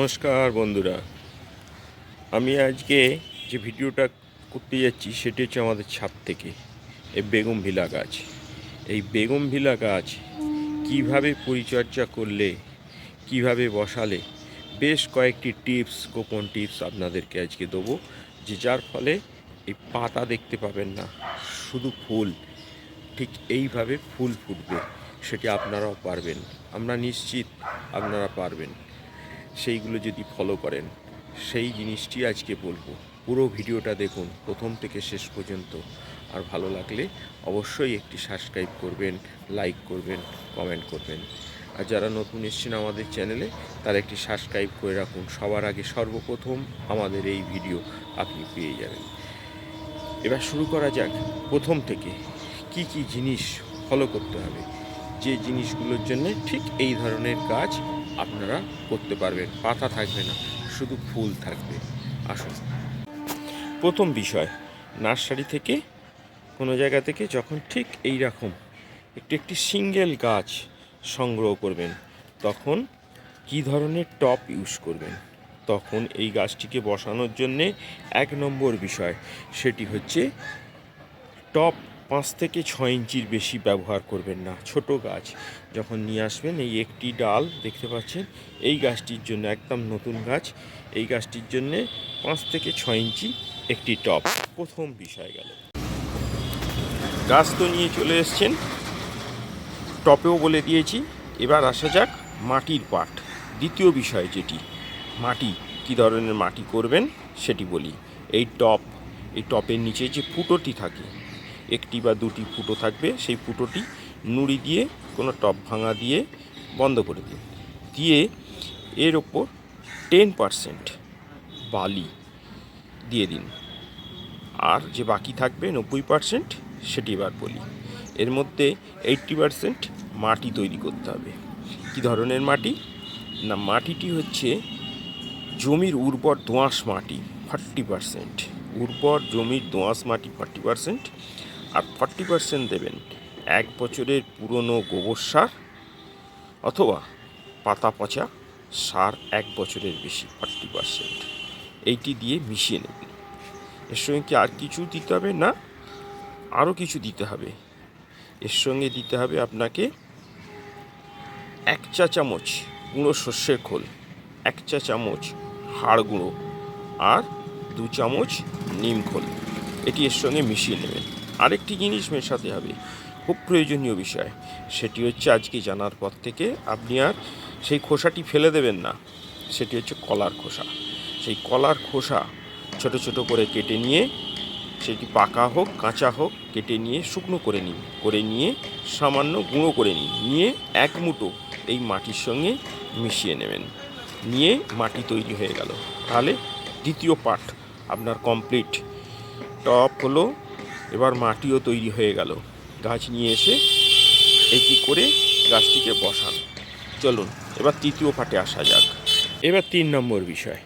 নমস্কার বন্ধুরা। আমি আজকে যে ভিডিওটা করতে যাচ্ছি, সেটি হচ্ছে আমাদের ছাদ থেকে, এই বেগম ভিলা গাছ। এই বেগম ভিলা গাছ কীভাবে পরিচর্যা করলে, কীভাবে বসালে, বেশ কয়েকটি টিপস, গোপন টিপস আপনাদেরকে আজকে দেবো, যে যার ফলে এই পাতা দেখতে পাবেন না, শুধু ফুল, ঠিক এইভাবে ফুল ফুটবে, সেটি আপনারাও পারবেন। আমরা নিশ্চিত আপনারা পারবেন। সেইগুলো যদি ফলো করেন, সেই জিনিসটি আজকে বলব। পুরো ভিডিওটা দেখুন, প্রথম থেকে শেষ পর্যন্ত। আর ভালো লাগলে অবশ্যই একটি সাবস্ক্রাইব করবেন লাইক করবেন কমেন্ট করবেন। আর যারা নতুন এসছেন আমাদের চ্যানেলে তারা একটি সাবস্ক্রাইব করে রাখুন। সবার আগে সর্বপ্রথম আমাদের এই ভিডিও আপনি পেয়ে যাবেন। এবার শুরু করা যাক প্রথম থেকে। কি কি জিনিস ফলো করতে হবে? যে জিনিসগুলোর জন্য ঠিক এই ধরনের কাজ আপনারা করতে পারবেন, পাতা থাকবে না, শুধু ফুল থাকবে। আসুন। প্রথম বিষয়, নার্সারি থেকে, কোনো জায়গা থেকে যখন ঠিক এই রকম একটি একটি সিঙ্গেল গাছ সংগ্রহ করবেন, তখন কি ধরনের টপ ইউজ করবেন? তখন এই গাছটিকে বসানোর জন্যে এক নম্বর বিষয়, সেটি হচ্ছে টপ পাঁচ থেকে ছয় ইঞ্চির বেশি ব্যবহার করবেন না। ছোট গাছ যখন নিয়ে আসবেন, এই একটি ডাল দেখতে পাচ্ছেন, এই গাছটির জন্য একদম নতুন গাছ। এই গাছটির জন্য পাঁচ থেকে ছয় ইঞ্চি একটি টপ প্রথম বিষয় গেল। গাছ তো নিয়ে চলে এসছেন, টপেও বলে দিয়েছি। এবার আসা যাক মাটির পাট দ্বিতীয় বিষয় যেটি, মাটি, কী ধরনের মাটি করবেন সেটি বলি। এই টপ, এই টপের নিচে যে ফুটোটি থাকে একটি বা দুটি ফুটো থাকবে, সেই ফুটোটি নুড়ি দিয়ে, কোনো টপ ভাঙা দিয়ে বন্ধ করে দিন। দিয়ে এর ওপর টেন পারসেন্ট বালি দিয়ে দিন। আর যে বাকি থাকবে, নব্বই পারসেন্ট সেটি এবার বলি। এর মধ্যে এইট্টি পারসেন্ট মাটি তৈরি করতে হবে। কী ধরনের মাটি? না, মাটিটি হচ্ছে জমির উর্বর দোঁয়াশ মাটি ফর্টি পারসেন্ট উর্বর জমির দোঁয়াশ মাটি ফর্টি পারসেন্ট আর ফর্টি পারসেন্ট দেবেন এক বছরের পুরনো গোবর সার অথবা পাতা পচা সার এক বছরের বেশি ফর্টি পারসেন্ট এইটি দিয়ে মিশিয়ে নেবেন। এর সঙ্গে কি আর কিছু দিতে হবে না, আরও কিছু দিতে হবে। এর সঙ্গে দিতে হবে আপনাকে এক চা চামচ গুঁড়ো সর্ষের খোল, এক চা চামচ হাড় গুঁড়ো আর দু চামচ নিম খোল। এটি এর সঙ্গে মিশিয়ে নেবেন। আরেকটি জিনিস মেশাতে হবে। খুব প্রয়োজনীয় বিষয়। সেটি হচ্ছে আজকে জানার পর থেকে আপনি আর সেই খোসাটি ফেলে দেবেন না। সেটি হচ্ছে কলার খোসা। সেই কলার খোসা ছোট ছোট করে কেটে নিয়ে সেটি পাকা হোক, কাঁচা হোক, কেটে নিয়ে শুকনো করে নিন। করে নিয়ে সামান্য গুঁড়ো করে নিন। নিয়ে এক মুঠো এই মাটির সঙ্গে মিশিয়ে নেবেন। নিয়ে মাটি তৈরি হয়ে গেল। তাহলে দ্বিতীয় পার্ট আপনার কমপ্লিট। টপ হলো এবার মাটিও তৈরি হয়ে গেল। গাছ নিয়ে এসে এটি করে গাছটিকে বসান। চলুন, এবার তৃতীয় পার্টে আসা যাক। এবার তিন নম্বর বিষয়।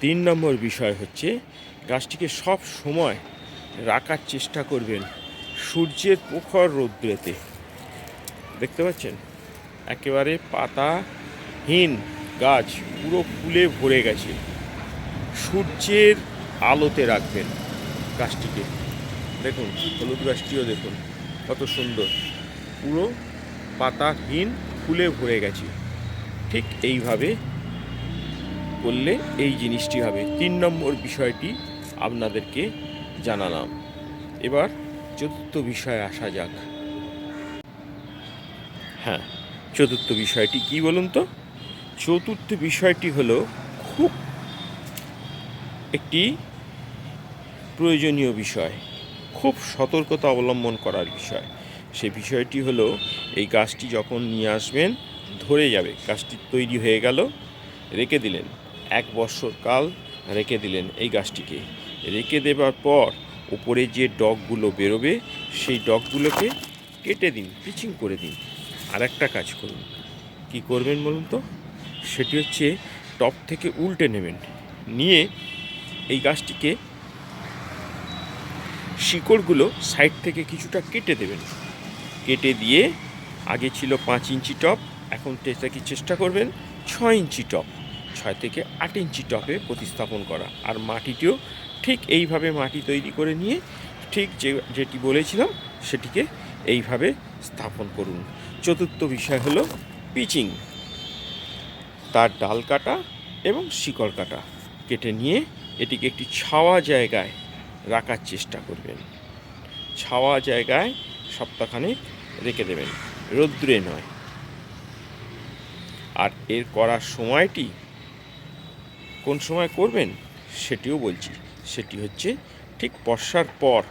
তিন নম্বর বিষয় হচ্ছে, গাছটিকে সব সময় রাখার চেষ্টা করবেন সূর্যের প্রখর রৌদ্রেতে। দেখতে পাচ্ছেন? একেবারে পাতাহীন গাছ পুরো ফুলে ভরে গেছে। সূর্যের আলোতে রাখবেন গাছটিকে। দেখুন, হলুদ গাছটিও দেখুন, কত সুন্দর। পুরো পাতাহীন ফুলে ভরে গেছে। ঠিক এইভাবে করলে এই জিনিসটি হবে। তিন নম্বর বিষয়টি আপনাদেরকে জানালাম। এবার চতুর্থ বিষয়ে আসা যাক। হ্যাঁ চতুর্থ বিষয়টি কি বলুন তো? চতুর্থ বিষয়টি হলো খুব একটি প্রয়োজনীয় বিষয়। খুব সতর্কতা অবলম্বন করার বিষয়। সে বিষয়টি হলো, এই গাছটি যখন নিয়ে আসবেন, ধরে যাবে, গাছটি তৈরি হয়ে গেল, রেখে দিলেন। এক বৎসর কাল রেখে দিলেন এই গাছটিকে। রেখে দেবার পর উপরে যে ডগগুলো বেরোবে, সেই ডগগুলোকে কেটে দিন, পিচিং করে দিন। আর একটা কাজ করুন। কি করবেন বলুন তো? সেটি হচ্ছে, টপ থেকে উল্টে নেবেন। নিয়ে এই গাছটিকে শিকড়গুলো সাইড থেকে কিছুটা কেটে দেবেন। কেটে দিয়ে আগে ছিল পাঁচ ইঞ্চি টপ, এখন সেটাকে চেষ্টা করবেন? ছ ইঞ্চি টপ, ছয় থেকে আট ইঞ্চি টপে প্রতিস্থাপন করা। আর মাটিটিও ঠিক এইভাবে মাটি তৈরি করে নিয়ে ঠিক যে, যেটি বলেছিলাম, সেটিকে এইভাবে স্থাপন করুন। চতুর্থ বিষয় হলো পিচিং। তার ডাল কাটা এবং শিকড় কাটা। কেটে নিয়ে এটিকে একটি ছাওয়া জায়গায় রাখার চেষ্টা করবেন। ছাওয়া জায়গায় সপ্তাহখানেক রেখে দেবেন। রৌদ্রে নয়। আর এর করার সময়টি কোন সময় করবেন সেটিও বলছি। সেটি হচ্ছে ঠিক বর্ষার পর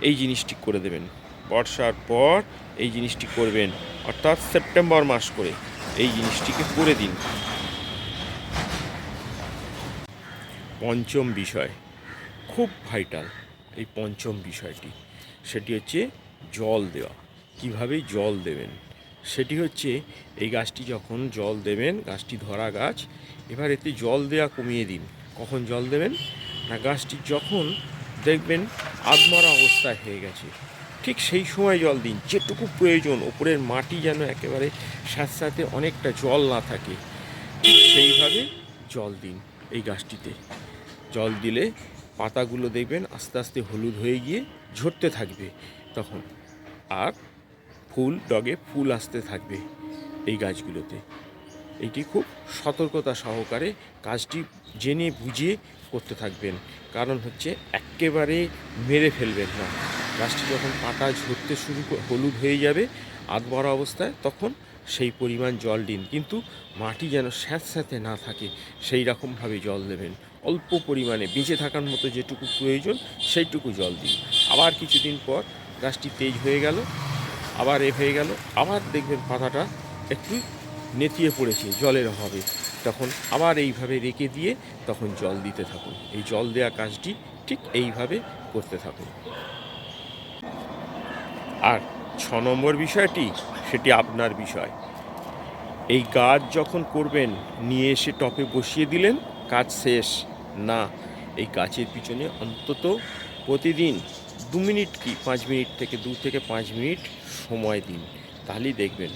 এই জিনিসটি করে দেবেন। বর্ষার পর এই জিনিসটি করবেন, অর্থাৎ সেপ্টেম্বর মাস করে এই জিনিসটিকে করে দিন। পঞ্চম বিষয়। খুব ভাইটাল এই পঞ্চম বিষয়টি। সেটি হচ্ছে জল দেওয়া। কীভাবে জল দেবেন? সেটি হচ্ছে এই গাছটি যখন জল দেবেন, গাছটি ধরা গাছ, এবার এতে জল দেওয়া কমিয়ে দিন। কখন জল দেবেন? না, গাছটি যখন দেখবেন আদমারা অবস্থায় হয়ে গেছে, ঠিক সেই সময় জল দিন। যেটুকু প্রয়োজন, ওপরের মাটি যেন একেবারে স্যাঁতস্যাঁতে অনেকটা জল না থাকে, ঠিক সেইভাবে জল দিন এই গাছটিতে। জল দিলে পাতাগুলো দেখবেন আস্তে আস্তে হলুদ হয়ে গিয়ে ঝরতে থাকবে তখন। আর ফুল, ডগে ফুল আসতে থাকবে এই গাছগুলোতে। এটি খুব সতর্কতা সহকারে কাজটি জেনে বুঝিয়ে করতে থাকবেন। কারণ হচ্ছে একেবারে মেরে ফেলবেন না। গাছটি যখন পাতা ঝরতে শুরু হলুদ হয়ে যাবে আধ বড় অবস্থায় তখন সেই পরিমাণ জল দিন। কিন্তু মাটি যেন স্যাঁতস্যাঁতে না থাকে, সেই রকমভাবে জল দেবেন। অল্প পরিমাণে বেঁচে থাকার মতো যেটুকু প্রয়োজন, সেইটুকু জল দিন। আবার কিছুদিন পর গাছটি তেজ হয়ে গেল, আবার এ হয়ে গেল, আবার দেখবেন পাতাটা একটু নেতিয়ে পড়েছে, জলের অভাবে। তখন আবার এইভাবে রেখে দিয়ে তখন জল দিতে থাকুন। এই জল দেওয়া কাজটি ঠিক এইভাবে করতে থাকুন। আর ছ নম্বর বিষয়টি, সেটি আপনার বিষয়। এই গাছ যখন করবেন, নিয়ে এসে টপে বসিয়ে দিলেন, কাজ শেষ। না, এই গাছের পিছনে অন্তত প্রতিদিন দু মিনিট কি পাঁচ মিনিট থেকে দু থেকে পাঁচ মিনিট সময় দিন। তাহলেই দেখবেন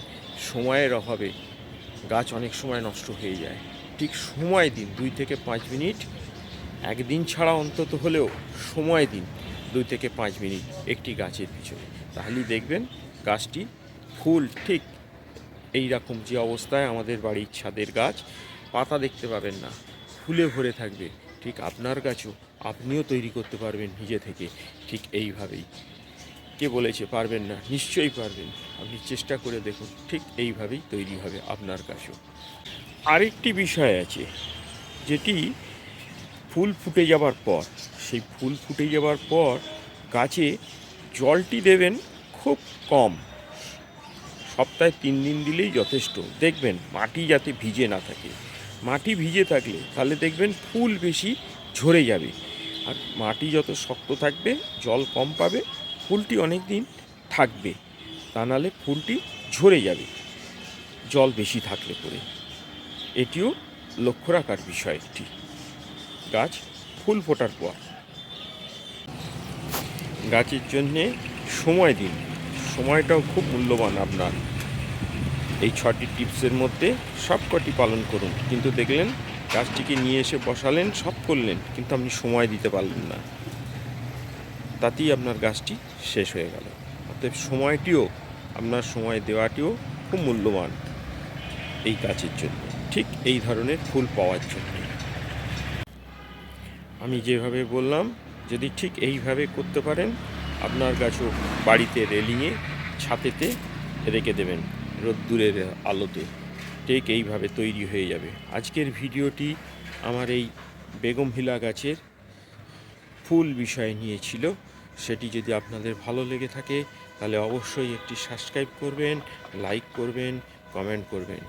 সময়ের অভাবে গাছ অনেক সময় নষ্ট হয়ে যায়। ঠিক সময় দিন, দুই থেকে পাঁচ মিনিট। একদিন ছাড়া অন্তত হলেও সময় দিন, দুই থেকে পাঁচ মিনিট একটি গাছের পিছনে। তাহলেই দেখবেন গাছটি ফুল ঠিক এই রকম যে অবস্থায় আমাদের বাড়ির ছাদের গাছ, পাতা দেখতে পাবেন না, ফুলে ভরে থাকবে। ঠিক আপনার গাছও আপনিও তৈরি করতে পারবেন নিজে থেকে, ঠিক এইভাবেই। কে বলেছে পারবেন না? নিশ্চয়ই পারবেন। আপনি চেষ্টা করে দেখুন, ঠিক এইভাবেই তৈরি হবে আপনার গাছও আরেকটি বিষয় আছে, যেটি ফুল ফুটে যাবার পর, সেই ফুল ফুটে যাবার পর গাছে জলটি দেবেন খুব কম। সপ্তাহে তিন দিন দিলেই যথেষ্ট। দেখবেন মাটি যাতে ভিজে না থাকে। মাটি ভিজে থাকলে তাহলে দেখবেন ফুল বেশি ঝরে যাবে। আর মাটি যত শক্ত থাকবে, জল কম পাবে, ফুলটি অনেক দিন থাকবে। তা নাহলে ফুলটি ঝরে যাবে, জল বেশি থাকলে পরে। এটিও লক্ষ্য রাখার বিষয় একটি। গাছ ফুল ফোটার পর। গাছের জন্যে সময় দিন। সময়টাও খুব মূল্যবান আপনার। এই ছটি টিপসের মধ্যে সবকটি পালন করুন। কিন্তু দেখলেন, গাছটিকে নিয়ে এসে বসালেন, সব করলেন, কিন্তু আপনি সময় দিতে পারলেন না। তাতেই আপনার গাছটি শেষ হয়ে গেল। অতএব সময়টিও, আপনার সময় দেওয়াটিও খুব মূল্যবান এই গাছের জন্য। ঠিক এই ধরনের ফুল পাওয়ার জন্য। আমি যেভাবে বললাম, যদি ঠিক এইভাবে করতে পারেন, আপনার গাছও বাড়িতে রেলিংয়ে ছাতেতে রেখে দেবেন। রোদ্দুরের আলোতে ঠিক এইভাবে তৈরি হয়ে যাবে। আজকের ভিডিওটি আমার এই বেগমভিলা গাছের ফুল বিষয় নিয়েছিল সেটি যদি আপনাদের ভালো লেগে থাকে, তাহলে অবশ্যই একটি সাবস্ক্রাইব করবেন, লাইক করবেন, কমেন্ট করবেন।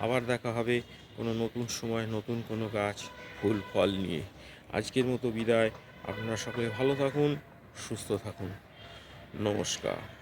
আবার দেখা হবে কোনো নতুন সময়, নতুন কোনো গাছ, ফুল, ফল নিয়ে। আজকের মতো বিদায়। আপনারা সকলে ভালো থাকুন, সুস্থ থাকুন। নমস্কার।